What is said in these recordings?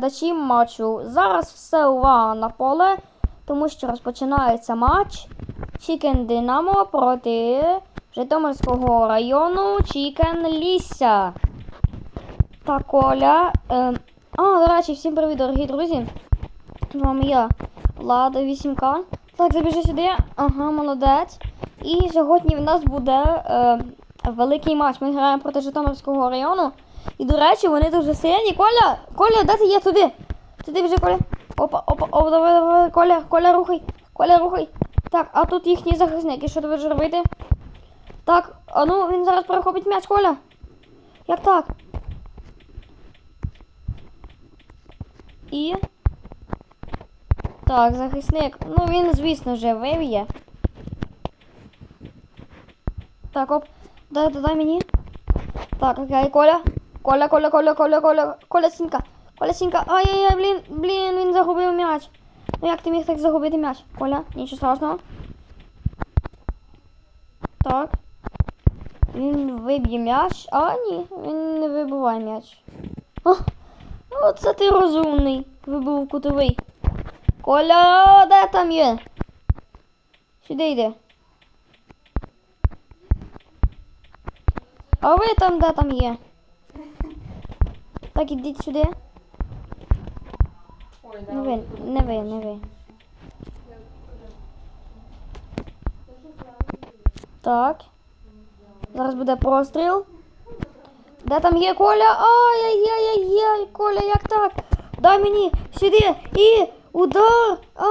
глядачі матчу. Зараз все увага на поле, тому що розпочинається матч Чікен Динамо проти Житомирського району Чікен Лісся. Та Коля. Е, а, до речі, всім привіт, дорогі друзі. З вами я, Влада 8К. Так, забіжи сюди. Ага, молодець. І сьогодні в нас буде е, великий матч. Ми граємо проти Житомирського району. І, до речі, вони дуже сильні. Коля! Коля, де ти є? Туди! Туди біжи, Коля. Опа, опа, опа, давай, давай, Коля, Коля, рухай. Коля, рухай. Так, а тут їхній захисник. І що ти будеш робити? Так, а ну він зараз перехопить м'яч, Коля. Як так? І. Так, захисник. Ну він, звісно, же вив'є. Так, оп. Дай, дай мені. Так, окей, Коля. Коля, Коля, Коля, Коля, Коля, Коля Сінка. Коля Сінка. Ай-яй-яй, блін, блін, він загубив м'яч. Ну як ти міг так загубити м'яч? Коля, нічого страшного. Так. Він виб'є м'яч. А, ні, він не вибиває м'яч. О, оце ти розумний. Вибив кутовий. Коля, де там є? Сюди йди. А ви там де там є? Так, ідіть сюди. Не ви, не ви, не ви. Так. Зараз буде простріл. Де там є Коля? Ай-яй-яй-яй, Коля, як так? Дай мені сюди і удар. А,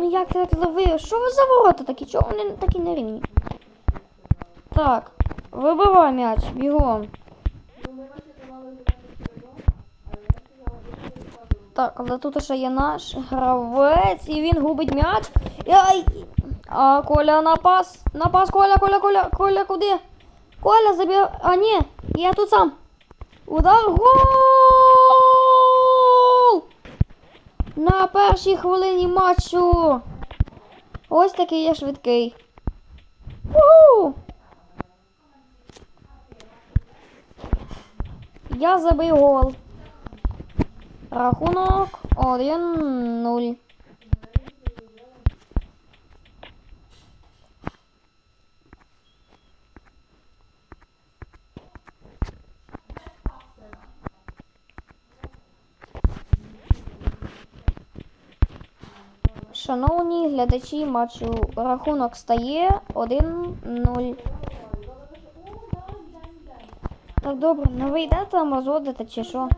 як це зловив? Що ви за ворота такі? Чого вони такі нерівні? Так, вибивай м'яч, бігом. Так, але тут ще є наш гравець, і він губить м'яч. Ай! А Коля на пас. На пас, Коля, Коля, Коля, Коля, куди? Коля забив. А ні, я тут сам. Удар гол! На першій хвилині матчу. Ось такий я швидкий. Уху! Я забив гол. Рахунок 1-0. Шановні глядачі матчу, рахунок стає 1-0. Так добре, не ви йдете там розводите чи що?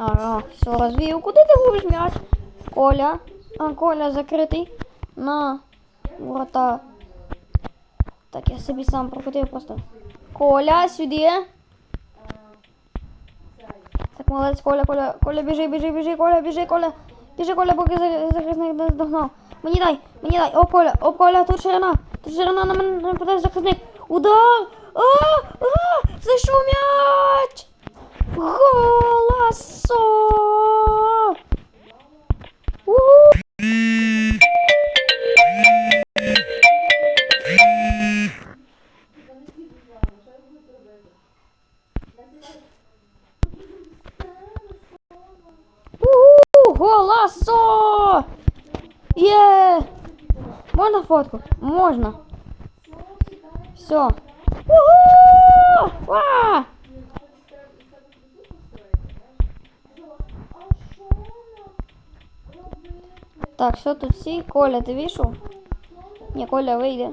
Так. Все, розвію. Куди ти губиш м'яч? Коля. А, Коля закритий. На ворота. Так, я собі сам прокрутив просто. Коля, сюди. Так, молодець, Коля, Коля, Коля, біжи, біжи, біжи, Коля, біжи, Коля. Біжи, Коля, поки захисник не здогнав. Мені дай, мені дай. О, Коля, о, Коля, тут ширина. Тут ширина на мене нападає захисник. Удар! А, а, зайшов м'яч! Голасо! Уху! Уху! Голасо! Є! Можна фотку? Можна. Все. Уху! Ва! Так, що тут всі? Коля, ти вийшов? Ні, Коля вийде.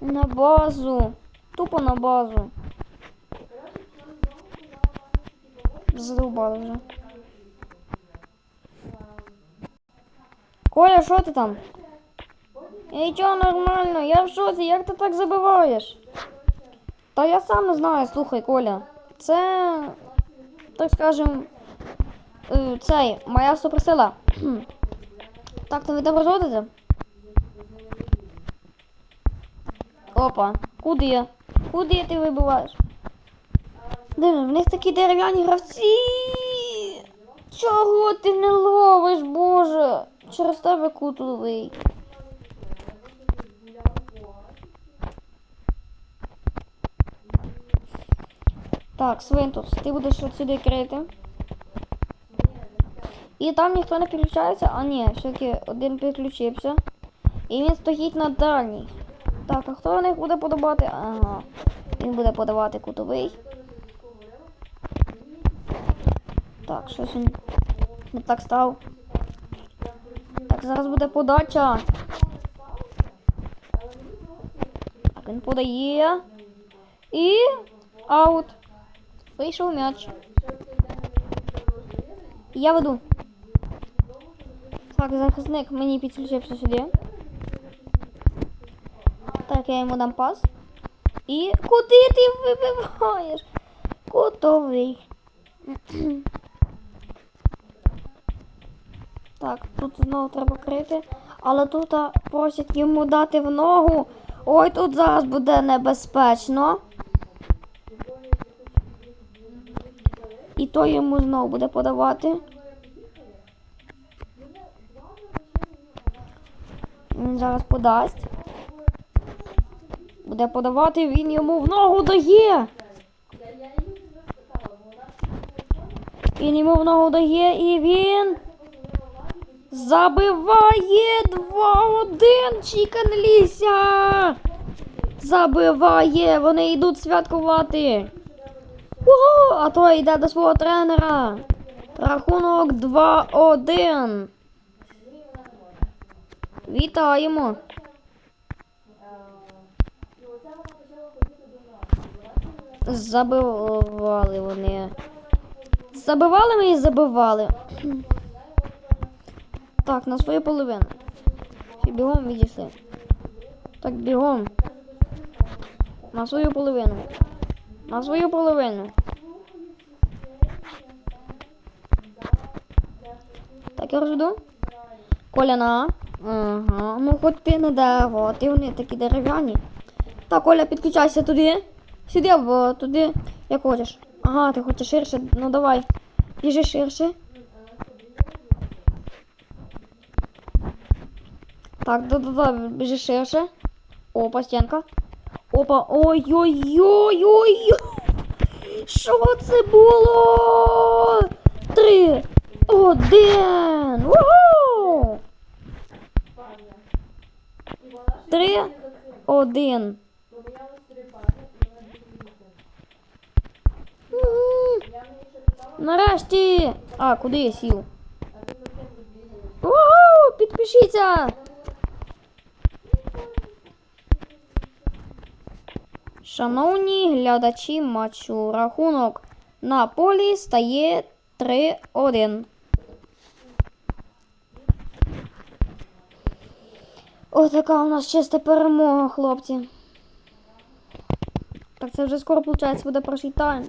На базу. Тупо на базу. Задовбали вже. Коля, що ти там? Нічого нормально, я в шоці, як ти так забиваєш? Та я сам не знаю, слухай, Коля. Це, так скажем, е, цей, моя суперсила. Так, то ви там розводите? Опа, куди? Куди ти вибиваєш? Диви, в них такі дерев'яні гравці. Чого ти не ловиш, Боже? Через тебе кутовий. Так, Свинтус, ти будеш от сюди крити. І там ніхто не підключається. А ні, все-таки один підключився. І він стоїть на дальній. Так, а хто в них буде подавати? Ага. Він буде подавати кутовий. Так, щось він не так став. Так, зараз буде подача. Так, він подає. І аут. Вийшов м'яч. Я веду. Так, захисник мені підключився сюди. Так, я йому дам пас. І куди ти вибиваєш? Кутовий. Так, тут знову треба крити. Але тут просять йому дати в ногу. Ой, тут зараз буде небезпечно. І то йому знову буде подавати. Він зараз подасть. Буде подавати, він йому в ногу дає. Він йому в ногу дає і він забиває 2-1 Чікен Ліся. Забиває, вони йдуть святкувати. Ого, а той йде до свого тренера. Рахунок 2-1. Вітаємо. Забивали вони. Забивали ми і забивали. Так, на свою половину. Бігом відійшли. Так, бігом. На свою половину. На свою половину. Так, я розведу. Коляна. Ага. Ну хоч ти не дерево, а ти вони такі дерев'яні. Так, Коля, підключайся туди. Сюди, в туди, як хочеш. Ага, ти хочеш ширше. Ну давай. Біжи ширше. Так, да-да-да, біжи ширше. Опа, стінка. Опа, ой-ой-ой-ой. Що це було? Три, один. Уху! Три, один. Нарешті. А, куди я сів? Уху! Підпишіться. Шановні глядачі матчу, рахунок на полі стає 3-1. Отака у нас чиста перемога, хлопці. Так це вже скоро, виходить, буде перший тайм.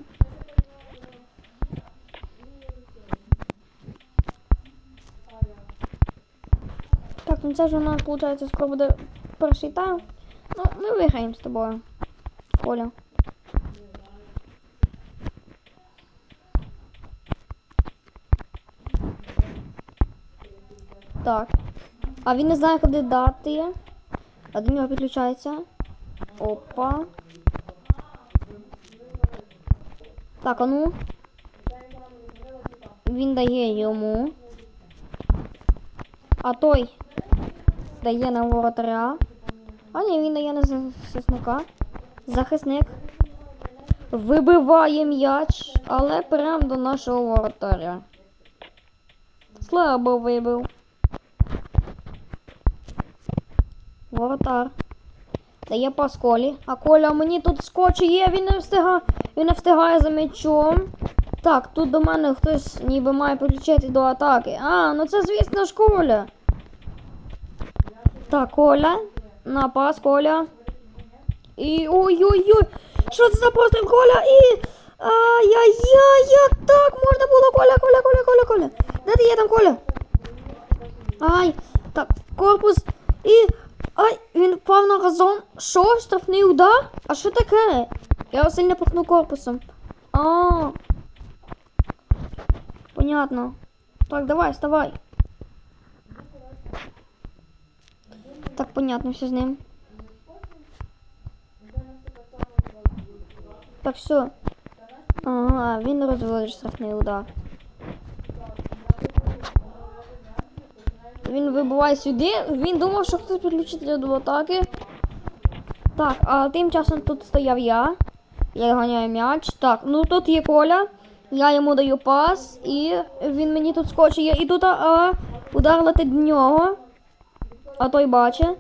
Так, ну це вже у нас, виходить, скоро буде перший тайм. Ну, ми виграємо з тобою. Коля. Так. А він не знає, куди дати. А до нього підключається. Опа. Так, а ну. Він дає йому. А той дає на воротаря. А ні, він дає на захисника. Захисник вибиває м'яч, але прямо до нашого воротаря. Слабо вибив. Воротар. Дає пас Колі. А Коля мені тут скочує, він не встигає, він не встигає за м'ячом. Так, тут до мене хтось ніби має підключити до атаки. А, ну це звісно ж Коля. Так, Коля. На пас, Коля. І ой-ой-ой! Що це за постріл, Коля? І. Ай-яй-яй, як так можна було, Коля, Коля, Коля, Коля, Коля. Де ти є там, Коля? Ай, так, корпус і. Ай, він впав на газон. Що? Штрафний удар? А що таке? Я його сильно пихнув корпусом. А. Понятно. Так, давай, вставай. Так, понятно, все з ним. Так, все. Ага, він розводить штрафний удар. Він вибиває сюди. Він думав, що хтось підключиться до атаки. Так, а тим часом тут стояв я. Я ганяю м'яч. Так, ну тут є Коля. Я йому даю пас, і він мені тут скочує. І тут а, удар летить в нього. А той бачить.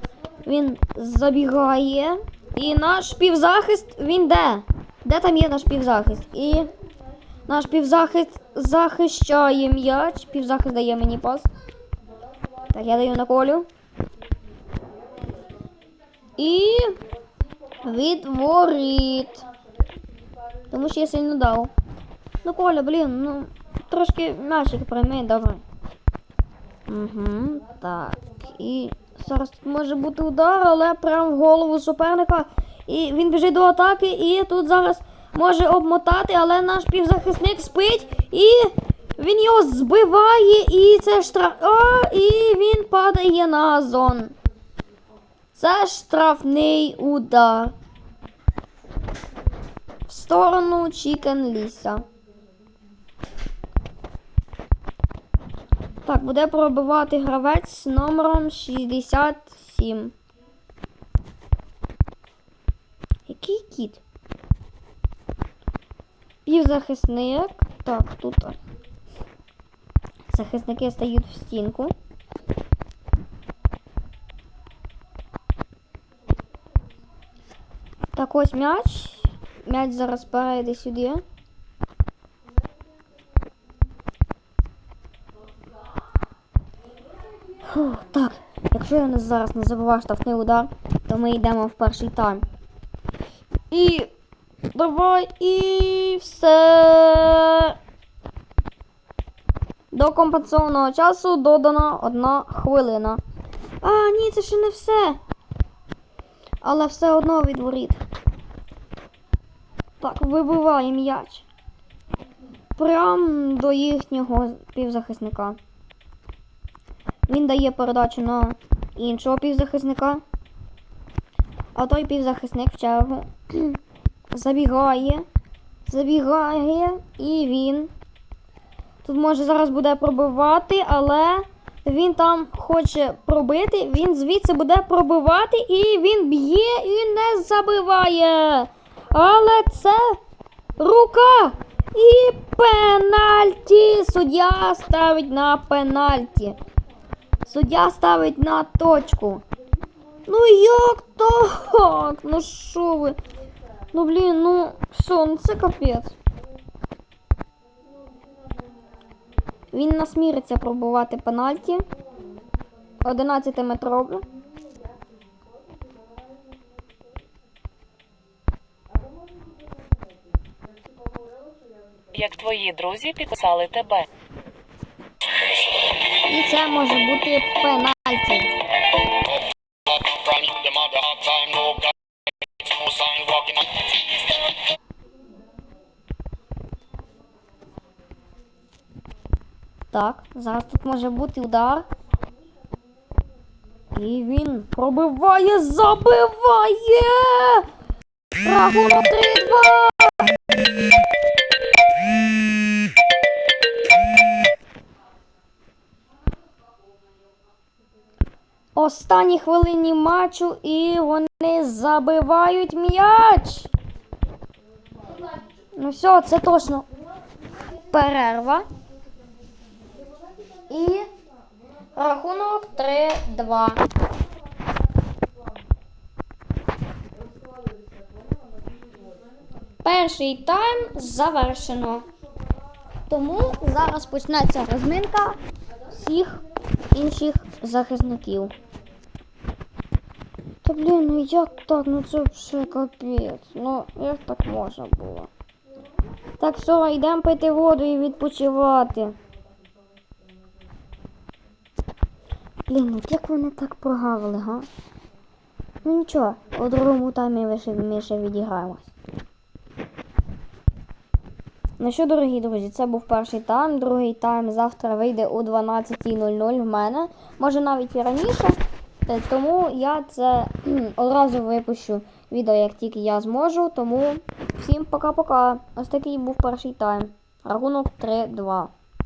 Він забігає. І наш півзахист, він де? Де там є наш півзахист? І наш півзахист захищає м'яч. Півзахист дає мені пас. Так, я даю на колю. І від. Тому що я сильно дав. Ну, Коля, блін, ну трошки м'ячик прийми, добре. Угу, так. І зараз тут може бути удар, але прямо в голову суперника. І він біжить до атаки, і тут зараз може обмотати, але наш півзахисник спить і він його збиває, і це штраф. О, і він падає на зон. Це штрафний удар. В сторону Чікен Ліса. Так, буде пробивати гравець з номером 67. Який кіт? Півзахисник. Так, тут захисники стають в стінку. Так, ось м'яч. М'яч зараз перейде сюди. Фух, так, якщо я зараз не забуваю штрафний удар, то ми йдемо в перший тайм. І давай і все. До компенсованого часу додана одна хвилина. А, ні, це ще не все. Але все одно від воріт. Так, вибиває м'яч. Прям до їхнього півзахисника. Він дає передачу на іншого півзахисника. А той півзахисник в чергу забігає, забігає і він. Тут може зараз буде пробивати, але він там хоче пробити, він звідси буде пробивати і він б'є і не забиває. Але це рука і пенальті. Суддя ставить на пенальті. Суддя ставить на точку. Ну як так? Ну що ви? Ну блін, ну що, ну це капець. Він насміриться пробувати пенальті. 11-метровий. як твої друзі підписали тебе. І це може бути пенальті. Так, зараз тут може бути удар. І він пробиває, забиває! Рахунок 3-2! Останні хвилині матчу і вони забивають м'яч. Ну все, це точно перерва. І рахунок 3-2. Перший тайм завершено. Тому зараз почнеться розминка всіх інших захисників. Та блін, ну як так? Ну це все капець. Ну як так можна було? Так, все, йдемо пити воду і відпочивати. Блін, от як вони так прогавили, га? Ну нічого, у другому таймі ми ще, ми ще відіграємось. Ну що, дорогі друзі, це був перший тайм. Другий тайм завтра вийде о 12.00 в мене. Може навіть і раніше. Е, Тому я це одразу випущу відео, як тільки я зможу. Тому всім пока-пока. Ось такий був перший тайм. Рахунок 3-2.